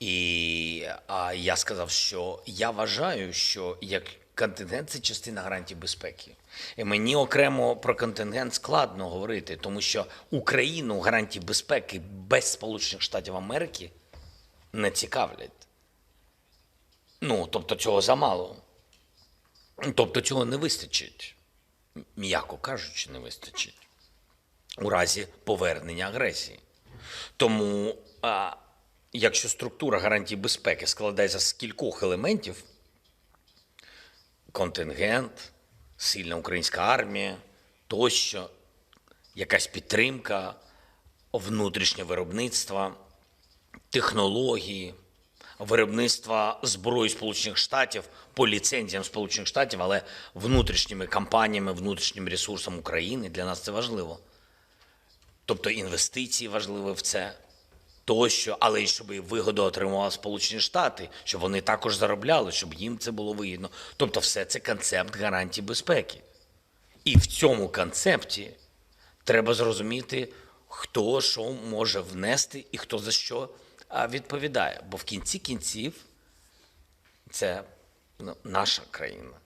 І а, я сказав, що я вважаю, що як контингент це частина гарантій безпеки. І мені окремо про контингент складно говорити, тому що Україну гарантії безпеки без Сполучених Штатів Америки не цікавлять. Ну, тобто цього замало. Тобто цього не вистачить. М'яко кажучи, не вистачить у разі повернення агресії. Тому, а, якщо структура гарантій безпеки складається з кількох елементів: контингент, сильна українська армія, тощо, якась підтримка, внутрішнє виробництво, технології, виробництва зброї Сполучених Штатів по ліцензіям Сполучених Штатів, але внутрішніми компаніями, внутрішнім ресурсом України для нас це важливо. Тобто інвестиції важливі в це тощо, але й щоб вигоду отримували Сполучені Штати, щоб вони також заробляли, щоб їм це було вигідно. Тобто, все це концепт гарантій безпеки. І в цьому концепті треба зрозуміти, хто що може внести і хто за що відповідає. Бо в кінці кінців це ну, наша країна.